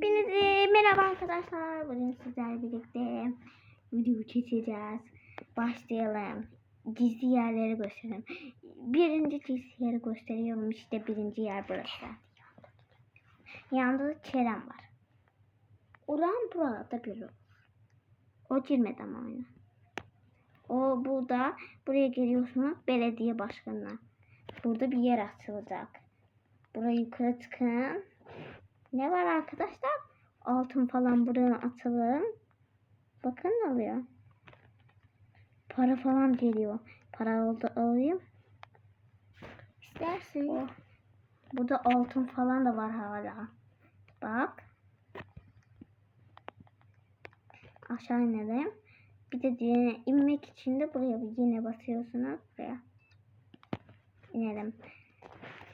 Hepinize merhaba arkadaşlar. Bugün sizlerle birlikte video çekeceğiz. Başlayalım. Gizli yerleri gösterelim. Birinci gizli yeri gösteriyorum. İşte birinci yer burası. Yanında da Kerem var. Ulan burada biri. O girmedi ama oyuna. O burada. Buraya geliyorsunuz belediye başkanına. Burada bir yer açılacak. Burayı yukarı çıkın. Ne var arkadaşlar? Altın falan buraya atalım. Bakın ne oluyor. Para falan geliyor. Para oldu alayım. İstersen Oh. Burada altın falan da var hala. Bak. Aşağı inelim. Bir de diye inmek için de buraya bir yine basıyorsunuz. Buraya. İnelim.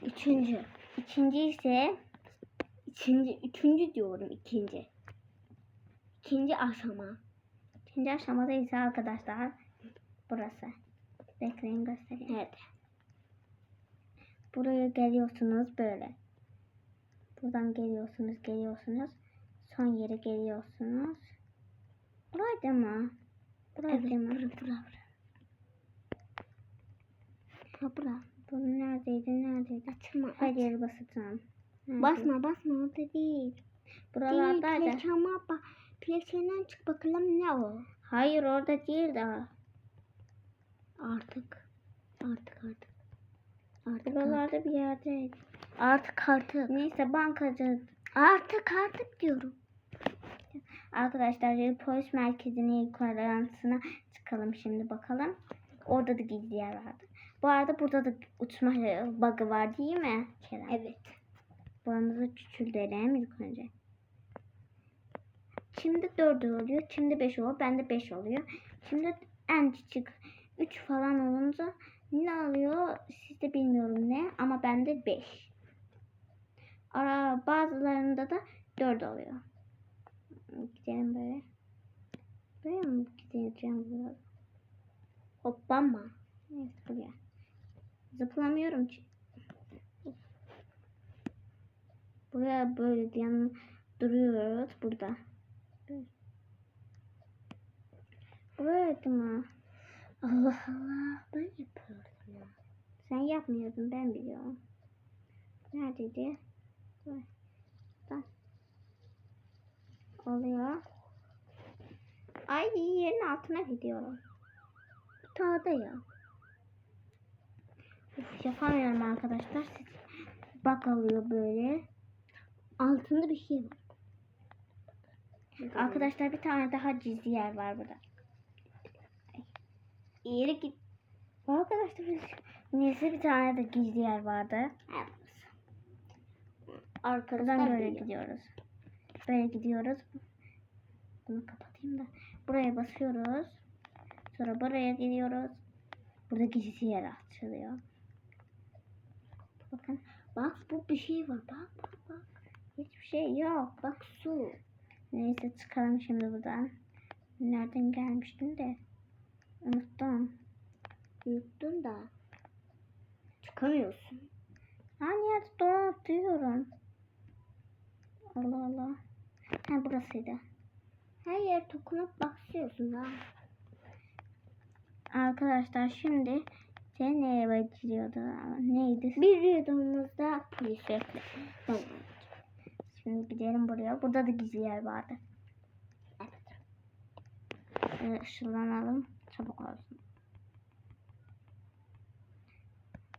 Üçüncü. İkinci ise ikinci, üçüncü diyorum ikinci. İkinci aşama. İkinci aşamada ise arkadaşlar burası. Bekleyin göstereyim. Evet. Buraya geliyorsunuz böyle. Buradan geliyorsunuz, geliyorsunuz. Son yere geliyorsunuz. Buraydı mı? Buraydı Evet, mı? bura, bura, Bura, bura. Bu neredeydi, neredeydi? Açma, Her aç. yeri basacağım. Basma basma orada değil. Değil Buralardaydı. plakama bak. Plakenden çık bakalım ne o. Hayır orada değil daha. Artık. Artık artık. Artık Buralarda bir yerdeydi. artık artık. Neyse bankacı. Artık artık diyorum. Arkadaşlar polis merkezine yukarısına çıkalım şimdi bakalım. Orada da gizli yer vardı. Bu arada burada da uçma bug'ı var değil mi Kerem? Evet. Buramızı küçültelim ilk önce. Şimdi 4 oluyor. Şimdi 5 oluyor. Bende 5 oluyor. Şimdi en küçük 3 falan olunca ne oluyor? Sizde bilmiyorum ne ama bende 5. Ara bazılarında da 4 oluyor. Gidelim böyle. Buraya mı gideceğim burada? Hoppanma. Evet buraya. Zıplamıyorum ki. Buraya böyle yan duruyoruz burada. Buraya mı? Allah Allah. Ben yapıyordum ya. Sen yapmıyordun ben biliyorum. Neredeydi? Bak. Oluyor. Ay yerin altına gidiyorum. Tağda ya. Yapamıyorum arkadaşlar. Bak alıyor böyle. Altında bir şey var. Arkadaşlar bir tane daha gizli yer var burada. Yeri git. Arkadaşlar neyse bir tane de gizli yer vardı. Evet. Böyle böyle gidiyoruz. Böyle gidiyoruz. Bunu kapatayım da. Buraya basıyoruz. Sonra buraya gidiyoruz. Burada gizli yer açılıyor. Bakın. Bak bu bir şey var. Bak bak bak. Hiçbir şey yok. Bak su. Neyse çıkalım şimdi buradan. Nereden gelmiştim de. Unuttum. Unuttun da. Çıkamıyorsun. Hani yerde donatıyorum. Allah Allah. Ha burasıydı. Her yer dokunup bakıyorsun ha. Arkadaşlar şimdi sen neye bakıyordu? Neydi? Bir videomuzda polis. Şimdi gidelim buraya. Burada da gizli yer vardı. Evet. Ee, ışınlanalım. Çabuk olsun.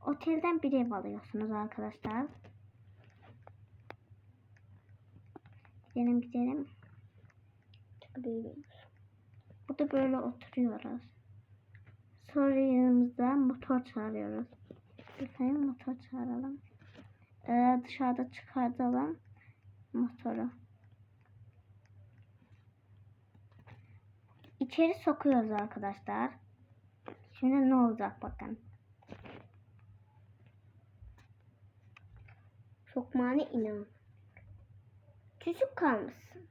Otelden bir ev alıyorsunuz arkadaşlar. Gidelim gidelim. Çıkabiliyoruz. Burada böyle oturuyoruz. Sonra yanımızda motor çağırıyoruz. Bir tane motor çağıralım. Ee, dışarıda çıkartalım motoru. İçeri sokuyoruz arkadaşlar. Şimdi ne olacak bakın. Sokmağına inan. Küçük kalmışsın.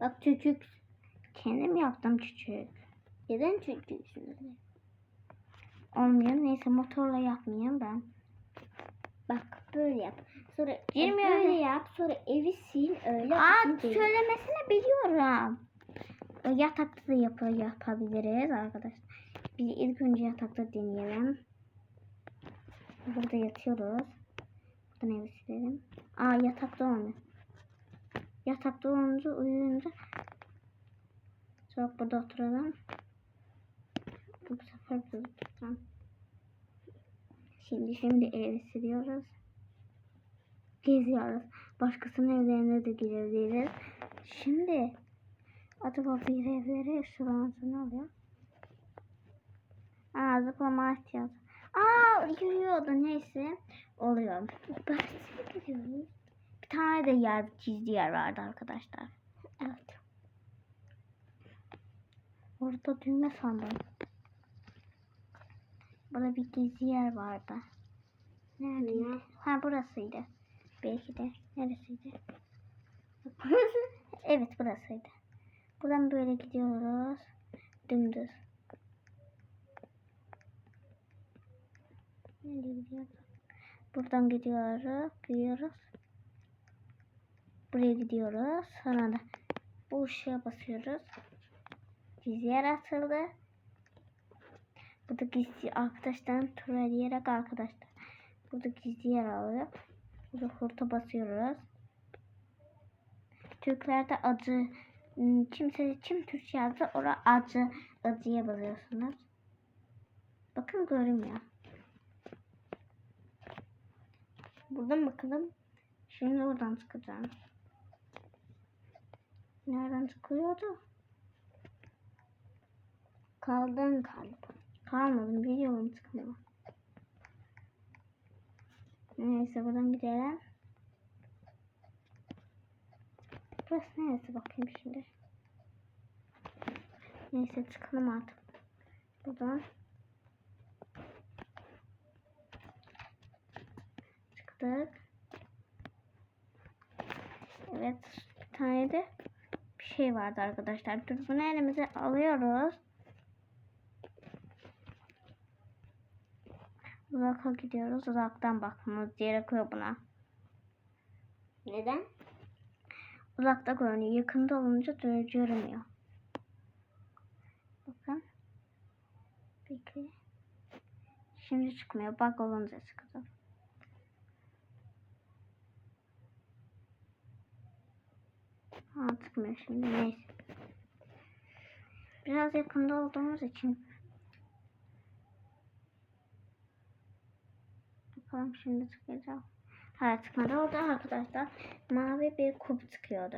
Bak çocuk. Kendim yaptım küçük. Neden çocuğusun? Olmuyor. Neyse motorla yapmayayım ben. Bak böyle yap. Sonra e, Girmiyor. böyle yap. Sonra evi sil öyle. Aa söylemesini biliyorum. E, Yatakta da yap yapabiliriz arkadaşlar. Biz ilk önce yatakta deneyelim. Burada yatıyoruz. Buradan evi silelim. Aa yatakta olmuyor. Yatakta olunca uyuyunca Sonra burada oturalım. Bu sefer burada oturacağım. Şimdi şimdi evi siliyoruz. Geziyoruz. Başkasının evlerine de girebiliriz. Şimdi acaba bir evlere ışılaması ne oluyor? Aa zıplama ihtiyacı. Aa yürüyordu neyse. Oluyor. Bahçeye gidiyoruz. Bir tane de yer gizli yer vardı arkadaşlar. Evet. Orada düğme sandım. Burada bir gizli yer vardı. Nerede? Ha burasıydı. Belki de. Neresiydi? Burası. evet burasıydı. Buradan böyle gidiyoruz. Dümdüz. Nereye gidiyoruz? Buradan gidiyoruz. Gidiyoruz. Buraya gidiyoruz. Sonra da bu ışığa basıyoruz. Gizli yer açıldı. Burada gizli arkadaşlarım tur diyerek arkadaşlar. Burada gizli yer alıyor. Burada hurta basıyoruz. Türklerde acı hmm, kimse kim Türkçe yazdı orada acı acıya basıyorsunuz. Bakın görünmüyor. Buradan bakalım. Şimdi oradan çıkacağım. Nereden çıkıyordu? Kaldın galiba. Kalmadım biliyorum çıkmıyor. Neyse buradan gidelim. Burası neresi bakayım şimdi. Neyse çıkalım artık. Buradan. Çıktık. Evet bir tane de bir şey vardı arkadaşlar. Dur bunu elimize alıyoruz. Uzaka gidiyoruz. Uzaktan bakmamız gerekiyor buna. Neden? Uzakta görünüyor. Yakında olunca gö- görünmüyor. Bakın. Peki. Şimdi çıkmıyor. Bak olunca çıkacak. Ha çıkmıyor şimdi. Neyse. Biraz yakında olduğumuz için Bakalım şimdi çıkacak. Ha çıkmadı. Orada arkadaşlar mavi bir kup çıkıyordu.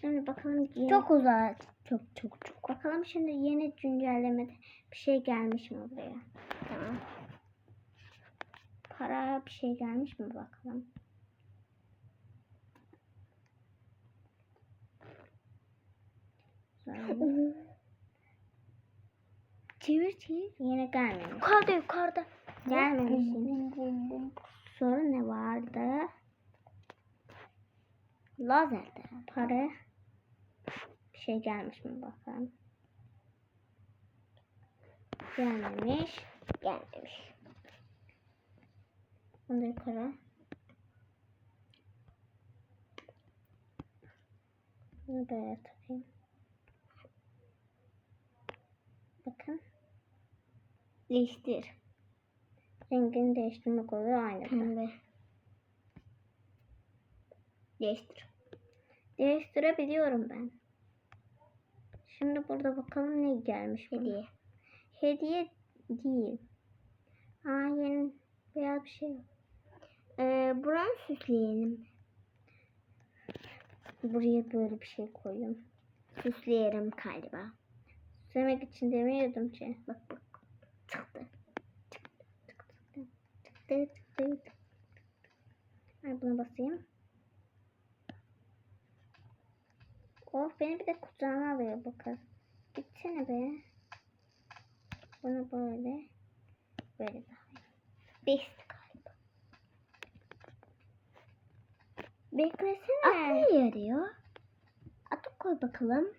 Şimdi bakalım yeni, Çok uzak. Çok çok çok. bakalım şimdi yeni güncellemede bir şey gelmiş mi buraya? Tamam. Para bir şey gelmiş mi bakalım. Çevir çevir. Yine gelmemiş. Yukarıda yukarıda. Gelmemiş. Sonra ne vardı? Lazerdi. Para bir şey gelmiş mi bakalım. Gelmemiş. Gelmemiş. Bunu yukarı. Bunu böyle takayım. Bakın. Değiştir. Rengini değiştirmek oluyor aynı. Pembe. Değiştir. Değiştirebiliyorum ben. Şimdi burada bakalım ne gelmiş. Hediye. Hediye değil. Aa yeni beyaz bir şey yok. Ee, buranı süsleyelim. Buraya böyle bir şey koyayım. Süsleyelim galiba. Söylemek için demiyordum ki. Bak bak. Çıktı. Ay buna basayım. Of beni bir de kucağına alıyor bu kız. Gitsene be. Bunu böyle. Böyle daha iyi. Beşti galiba. Beklesene. At ne yarıyor? Atı koy bakalım.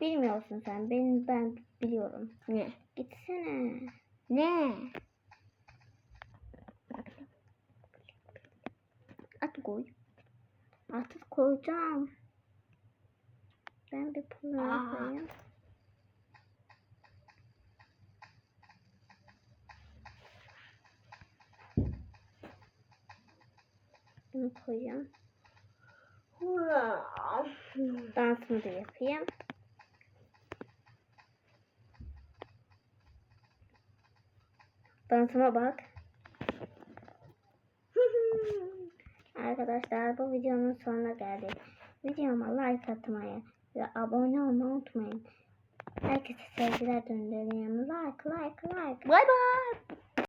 Bilmiyorsun sen. Ben, ben biliyorum. Ne? Gitsene. Ne? At koy. Artık koyacağım. Ben bir Aa. koyayım. Bunu koyayım. Dansımı da yapayım. Dansıma bak. Arkadaşlar bu videonun sonuna geldik. Videoma like atmayı ve abone olmayı unutmayın. Herkese sevgiler gönderiyorum. Like like like. Bye bye.